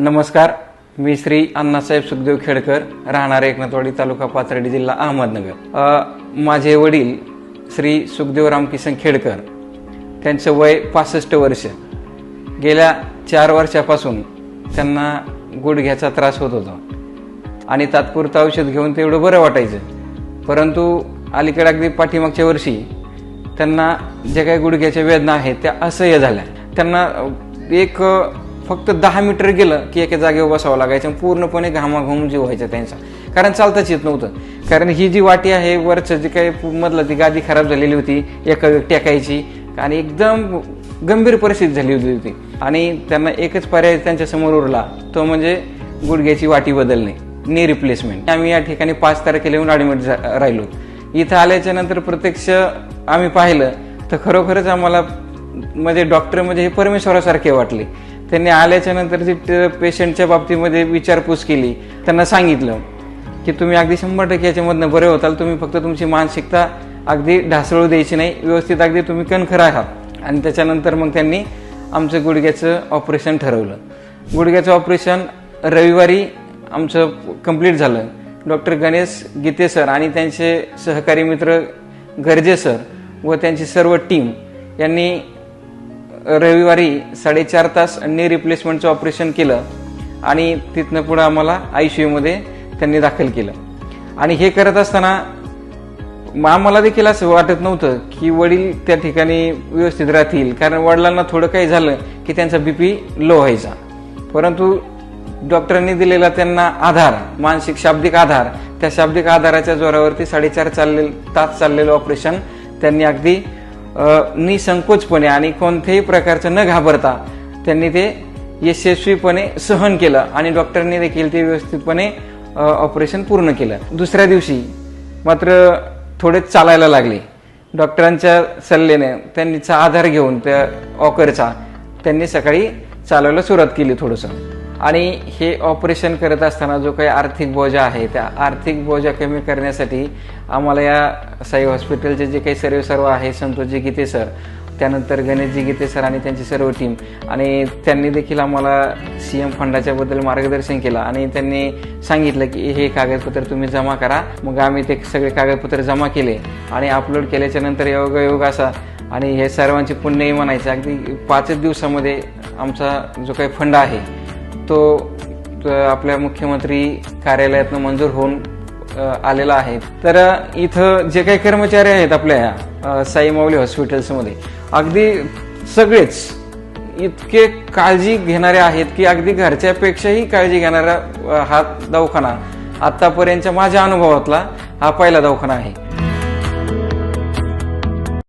नमस्कार. मी श्री अण्णासाहेब सुखदेव खेडकर राहणार एकनाथवाडी तालुका पाथर्डी जिल्हा अहमदनगर. माझे वडील श्री सुखदेव रामकिसन खेडकर त्यांचं वय पासष्ट वर्ष. गेल्या चार वर्षापासून त्यांना गुडघ्याचा त्रास होत होता. आणि तात्पुरतं औषध घेऊन तेवढं बरं वाटायचं. परंतु अलीकडे अगदी पाठीमागच्या वर्षी त्यांना जे काही गुडघ्याच्या वेदना आहेत त्या असह्य झाल्या. त्यांना एक फक्त दहा मीटर गेलं की एका जागेवर बसावं लागायचं पूर्णपणे घामाघूम जीव व्हायचा त्यांचा. कारण चालताच येत नव्हतं. कारण ही जी वाटी आहे वरचं जी काही मधलं ती गादी खराब झालेली होती एका टेकायची आणि एकदम गंभीर परिस्थिती झाली होती होती आणि त्यांना एकच पर्याय त्यांच्यासमोर उरला तो म्हणजे गुडघ्याची वाटी बदलणे नी रिप्लेसमेंट आम्ही या ठिकाणी पाच तारखेला येऊन ॲडमिट राहिलो. इथं आल्याच्यानंतर प्रत्यक्ष आम्ही पाहिलं तर खरोखरच आम्हाला म्हणजे डॉक्टर म्हणजे हे परमेश्वरासारखे वाटले. त्यांनी आल्याच्यानंतर पेशंटच्या बाबतीमध्ये विचारपूस केली त्यांना सांगितलं की तुम्ही अगदी शंभर टक्के याच्यामधनं बरे होताल तुम्ही फक्त तुमची मानसिकता अगदी ढासळू द्यायची नाही व्यवस्थित अगदी तुम्ही कणखर आहात. आणि त्याच्यानंतर मग त्यांनी आमचं गुडघ्याचं ऑपरेशन ठरवलं. गुडघ्याचं ऑपरेशन रविवारी आमचं कंप्लीट झालं. डॉक्टर गणेश गीते सर आणि त्यांचे सहकारी मित्र गर्जे सर व त्यांची सर्व टीम यांनी रविवारी साडेचार तास नी रिप्लेसमेंटचं ऑपरेशन केलं आणि तिथनं पुढं आम्हाला आय सी यूमध्ये त्यांनी दाखल केलं. आणि हे करत असताना आम्हाला देखील असं वाटत नव्हतं की वडील त्या ठिकाणी व्यवस्थित राहतील. कारण वडिलांना थोडं काही झालं की त्यांचा बीपी लो व्हायचा. परंतु डॉक्टरांनी दिलेला त्यांना आधार मानसिक शाब्दिक आधार त्या शाब्दिक आधाराच्या जोरावरती साडेचार चालले तास चाललेलं ऑपरेशन त्यांनी अगदी निसंकोचपणे आणि कोणत्याही प्रकारचं न घाबरता त्यांनी ते यशस्वीपणे सहन केलं आणि डॉक्टरांनी देखील ते व्यवस्थितपणे ऑपरेशन पूर्ण केलं. दुसऱ्या दिवशी मात्र थोडे चालायला लागले. डॉक्टरांच्या सल्ल्याने त्यांनीचा आधार घेऊन त्या ऑकरचा त्यांनी सकाळी चालवायला सुरुवात केली थोडंसं. आणि हे ऑपरेशन करत असताना जो काही आर्थिक बोजा आहे त्या आर्थिक बोजा कमी करण्यासाठी आम्हाला या साई हॉस्पिटलचे जे काही सर्व सर्व आहे संतोषजी गीते सर त्यानंतर गणेशजी गीते सर आणि त्यांची सर्व टीम आणि त्यांनी देखील आम्हाला सी एम फंडाच्या बद्दल मार्गदर्शन केलं आणि त्यांनी सांगितलं की हे कागदपत्र तुम्ही जमा करा. मग आम्ही ते सगळे कागदपत्र जमा केले आणि अपलोड केल्याच्यानंतर योगायोग असा आणि हे सर्वांची पुण्यही म्हणायचं. अगदी पाचच दिवसामध्ये आमचा जो काही फंड आहे तो आपल्या मुख्यमंत्री कार्यालयातनं मंजूर होऊन आलेला आहे. तर इथं जे काही कर्मचारी आहेत आपल्या साई माऊली हॉस्पिटल्समध्ये अगदी सगळेच इतके काळजी घेणारे आहेत की अगदी घरच्यापेक्षाही काळजी घेणारा हा दवाखाना आतापर्यंतच्या माझ्या अनुभवातला हा पहिला दवाखाना आहे.